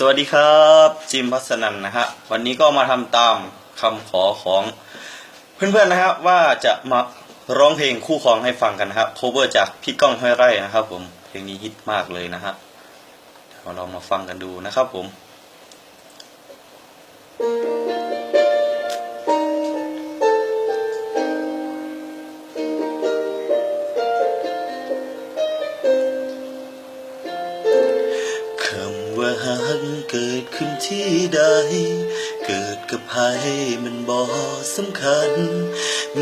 สวัสดีครับจิมพัสนันนะฮะวันนี้ก็มาทำตามคำขอของเพื่อนๆนะครับว่าจะมาร้องเพลงคู่ครองให้ฟังกันนะครับโคเวอร์จากพี่ก้องห้วยไร่นะครับ ผมเพลงนี้ฮิตมากเลยนะฮะเดี๋ยวเรามาฟังกันดูนะครับผม ที่ใด เกิดกับใครมันบ่สำคัญ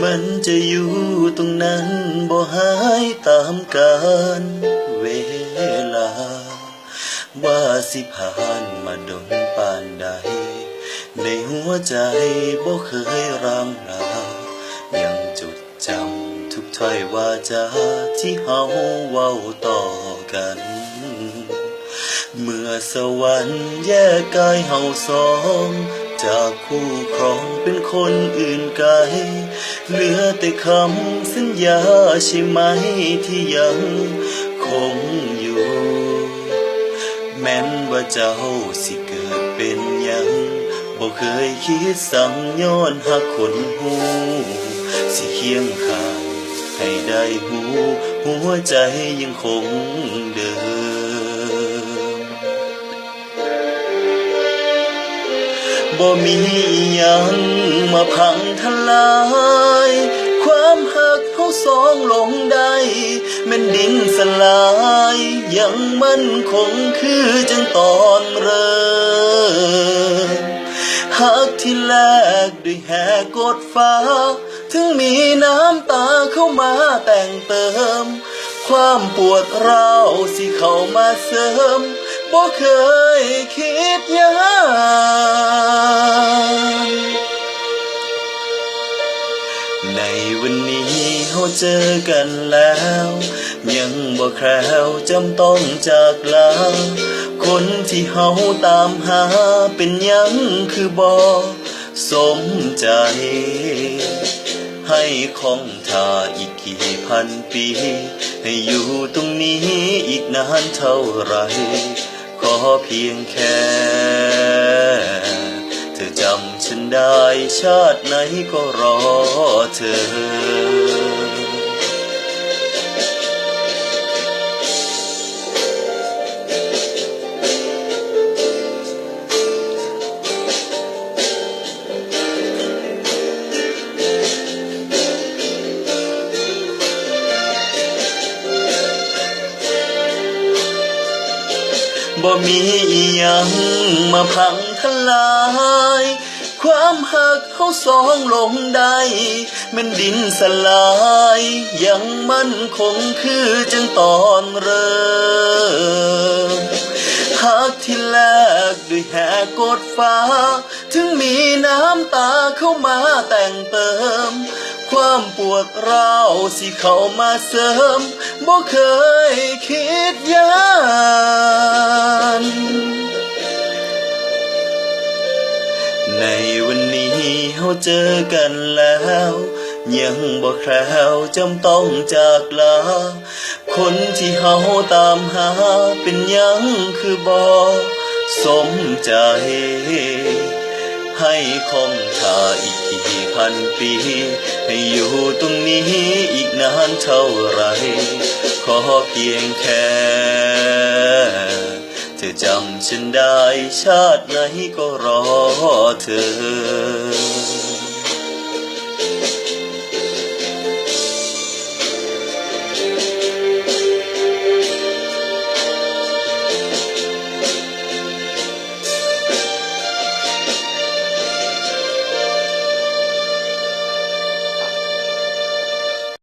มันจะอยู่ตรงนั้นบ่หายตามกาลเวลา ว่าสิผ่านมาดนปานใด ในหัวใจบ่เคยรังลายังจดจำทุกถ้อยวาจาที่เฮาเว้าต่อกัน เมื่อสวรรค์แยกกายเฮาสอง จากคู่ครองเป็นคนอื่นไกล เหลือแต่คำสัญญาใช่ไหมที่ยังคงอยู่ แม้นว่าเจ้าสิเกิดเป็นยังบ่เคยคิดสั่งย้อนหักคนหูสิเคียงข้างให้ได้หู หัวใจยังคงเดิม บ่มียังมาพังทลาย ความหักเขาสองลงได้แม่นดินสลาย ยังมั่นคงคือจังตอนเริ่มหักที่แลกด้วยแหกกดฟ้า ถึงมีน้ำตาเข้ามาแต่งเติม ความปวดร้าวสิเข้ามาเสริม บ่เคยคิดยังในวันนี้เราเจอกันแล้ว ยังบ่แคล้วจำต้องจากลา คนที่เฮาตามหาเป็นยังคือบ่สมใจ ให้คงทาอีกกี่พันปี ให้อยู่ตรงนี้อีกนานเท่าไหร อเพียงแค่ เธอจำฉันได้ชาติไหนก็รอเธอ บ่มีอีหยังมาพังทลาย ความหักเขาสองลงได้มันดินสลาย ยังมั่นคงคือจังตอนเริ่มหักที่แลกด้วยแหกกดฟ้า ถึงมีน้ำตาเข้ามาแต่งเติม ความปวดร้าวสิเข้ามาเสริมบ่เคย เราเจอกันแล้ว ยังบ่แคล้วจำต้องจากลา คนที่เฮาตามหาเป็นยังคือบ่สมใจ ให้คงทาอีกกี่พันปี ให้อยู่ตรงนี้อีกนานเท่าไร ขอเพียงแค่ เธอจำฉันได้ชาติไหนก็รอเธอ